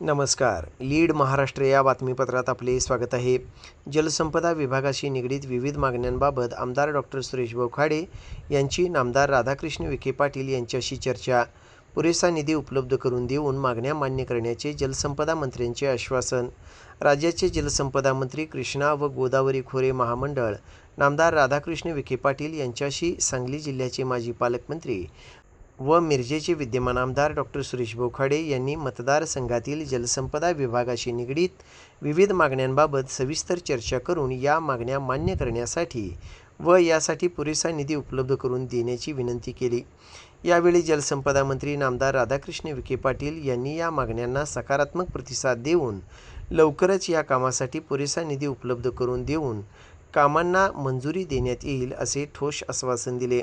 नमस्कार. लीड महाराष्ट्र या बातमीपत्रात आपले स्वागत आहे. जलसंपदा विभागाशी निगडीत विविध मागण्यांबाबत आमदार डॉक्टर सुरेश बोखाडे यांची नामदार राधाकृष्ण विखे पाटील यांच्याशी चर्चा. पुरेसा निधी उपलब्ध करून देऊन मागण्या मान्य करण्याचे जलसंपदा मंत्र्यांचे आश्वासन. राज्याचे जलसंपदा मंत्री कृष्णा व गोदावरी खोरे महामंडळ नामदार राधाकृष्ण विखे पाटील यांच्याशी सांगली जिल्ह्याचे माजी पालकमंत्री व मिरजेचे विद्यमान आमदार डॉक्टर सुरेश बोखाडे यांनी मतदारसंघातील जलसंपदा विभागाशी निगडीत विविध मागण्यांबाबत सविस्तर चर्चा करून या मागण्या मान्य करण्यासाठी व यासाठी पुरेसा निधी उपलब्ध करून देण्याची विनंती केली. यावेळी जलसंपदा मंत्री नामदार राधाकृष्ण विखे पाटील यांनी या मागण्यांना सकारात्मक प्रतिसाद देऊन लवकरच या कामासाठी पुरेसा निधी उपलब्ध करून देऊन कामांना मंजुरी देण्यात येईल असे ठोस आश्वासन दिले.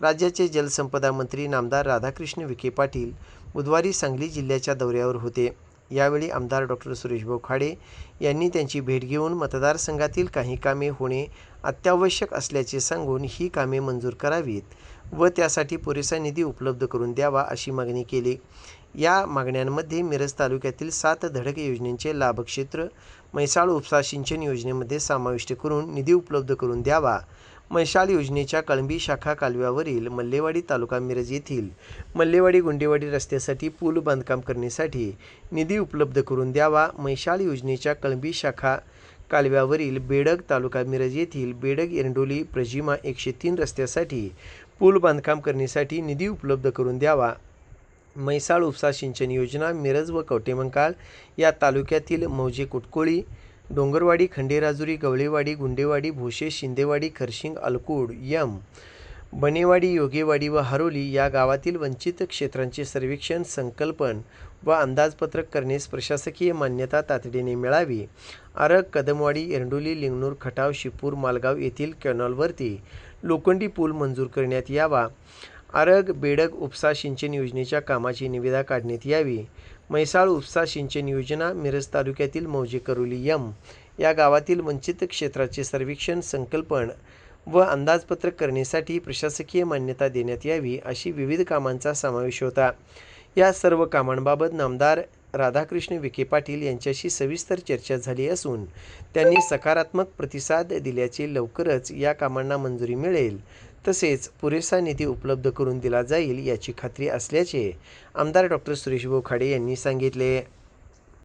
राज्याचे जलसंपदा मंत्री नामदार राधाकृष्ण विखे पाटील बुधवारी सांगली जिल्ह्याच्या दौऱ्यावर होते. यावेळी आमदार डॉक्टर सुरेश बोखाडे यांनी त्यांची भेट घेऊन मतदारसंघातील काही कामे होणे अत्यावश्यक असल्याचे सांगून ही कामे मंजूर करावीत व त्यासाठी पुरेसा निधी उपलब्ध करून द्यावा अशी मागणी केली. या मागण्यांमध्ये मिरज तालुक्यातील सात धडक योजनेचे लाभक्षेत्र म्हैसाळ उपसा सिंचन योजनेमध्ये समाविष्ट करून निधी उपलब्ध करून द्यावा मशाल योजनेच्या कळंबी शाखा कालव्यावरील मल्लेवाडी तालुका मिरज येथील मल्लेवाडी गुंडेवाडी रस्त्यासाठी पूल बांधकाम करण्यासाठी निधी उपलब्ध करून द्यावा. मैशाल योजनेच्या कळंबी शाखा कालव्यावरील बेडग तालुका मिरज येथील बेडग एरंडोली प्रजिमा एकशे तीन रस्त्यासाठी पूल बांधकाम करण्यासाठी निधी उपलब्ध करून द्यावा. म्हैसाळ उपसा सिंचन योजना मिरज व कवटेमंकाळ या तालुक्यातील मौजे कुटकोळी डोंगरवाडी खंडेराजुरी गवळेवाडी गुंडेवाडी भोसे शिंदेवाडी खरशिंग अलकूड यम बनेवाडी योगेवाडी व हरोली या गावातील वंचित क्षेत्रांचे सर्वेक्षण संकल्पन व अंदाजपत्रक करण्यास प्रशासकीय मान्यता तातडीने मिळावी. आरग कदमवाडी एरंडोली लिंगणूर खटाव शिपूर मालगाव येथील कॅनॉलवरती लोखंडी पूल मंजूर करण्यात यावा. आरग बेडग उपसा सिंचन योजनेच्या कामाची निविदा काढण्यात यावी. म्हैसाळ उपसा सिंचन योजना मिरज तालुक्यातील मौजे करोली यम या गावातील वंचित क्षेत्राचे सर्वेक्षण संकल्पन व अंदाजपत्रक करण्यासाठी प्रशासकीय मान्यता देण्यात यावी अशी विविध कामांचा समावेश होता. या सर्व कामांबाबत नामदार राधाकृष्ण विखे पाटील यांच्याशी सविस्तर चर्चा झाली असून त्यांनी सकारात्मक प्रतिसाद दिल्याचे लवकरच या कामांना मंजुरी मिळेल. तसेच पुरेसा निधी उपलब्ध करून दिला जाईल याची खात्री असल्याचे आमदार डॉक्टर सुरेश बोखाडे यांनी सांगितले.